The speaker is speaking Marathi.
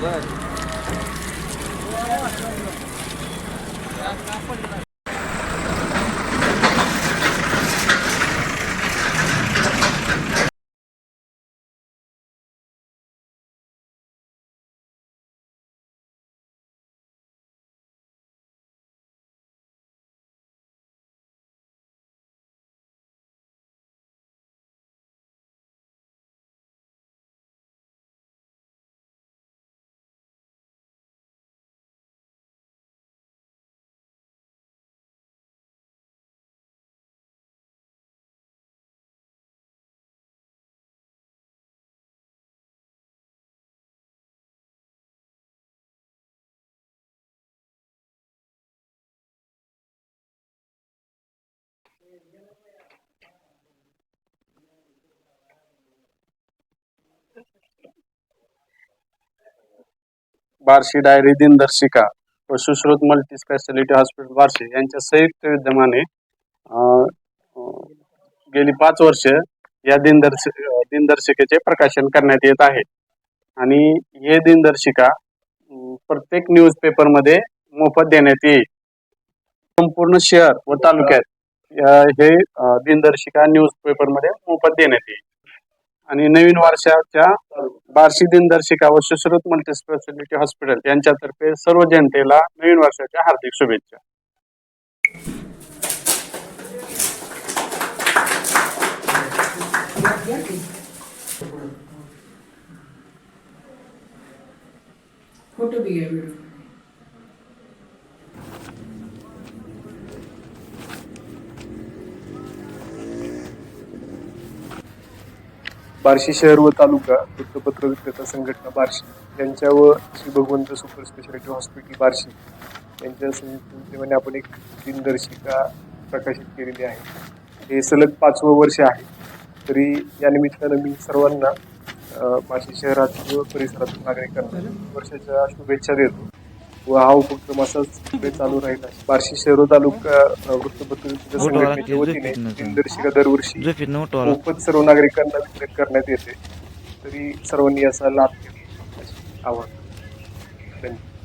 Vai. Boa, बार्शी डायरी दिनदर्शिका व Sushrut multi speciality hospital Barshi यांच्या संयुक्त विद्यमाने अं, अं, गेली पाच वर्ष या दिनदर्शि दिनदर्शिकेचे प्रकाशन करण्यात येत आहे. आणि हे दिनदर्शिका अं, प्रत्येक न्यूज पेपरमध्ये मोफत देण्यात येईल. संपूर्ण शहर व तालुक्यात अं, हे अं, दिनदर्शिका न्यूज पेपरमध्ये मोफत देण्यात येईल. आणि नवीन वर्षाच्या बार्शी दिनदर्शिका व सुश्रुत मल्टी स्पेशालिटी हॉस्पिटल यांच्यातर्फे सर्व जनतेला नवीन वर्षाच्या हार्दिक शुभेच्छा. फोटो भी है बार्शी शहर व तालुका वृत्तपत्र विक्रेता संघटना बार्शी यांच्या व श्री भगवंत सुपर स्पेशालिटी हॉस्पिटल बार्शी यांच्या संयुक्त आपण एक दिनदर्शिका प्रकाशित केलेली आहे. हे सलग पाचवं वर्ष आहे. तरी या निमित्तानं मी सर्वांना बार्शी शहरात व परिसरातील नागरिकांना वर्षाच्या शुभेच्छा देतो. व हा उपक्रम असाच पुढे चालू राहील. अशी बार्शी शहर व तालुका वृत्तपत्र संघटनेच्या वतीने दिनदर्शिका दरवर्षी मोफत सर्व नागरिकांना वितरित करण्यात येते. तरी सर्वांनी याचा लाभ घेणे असे आवाहन. धन्यवाद.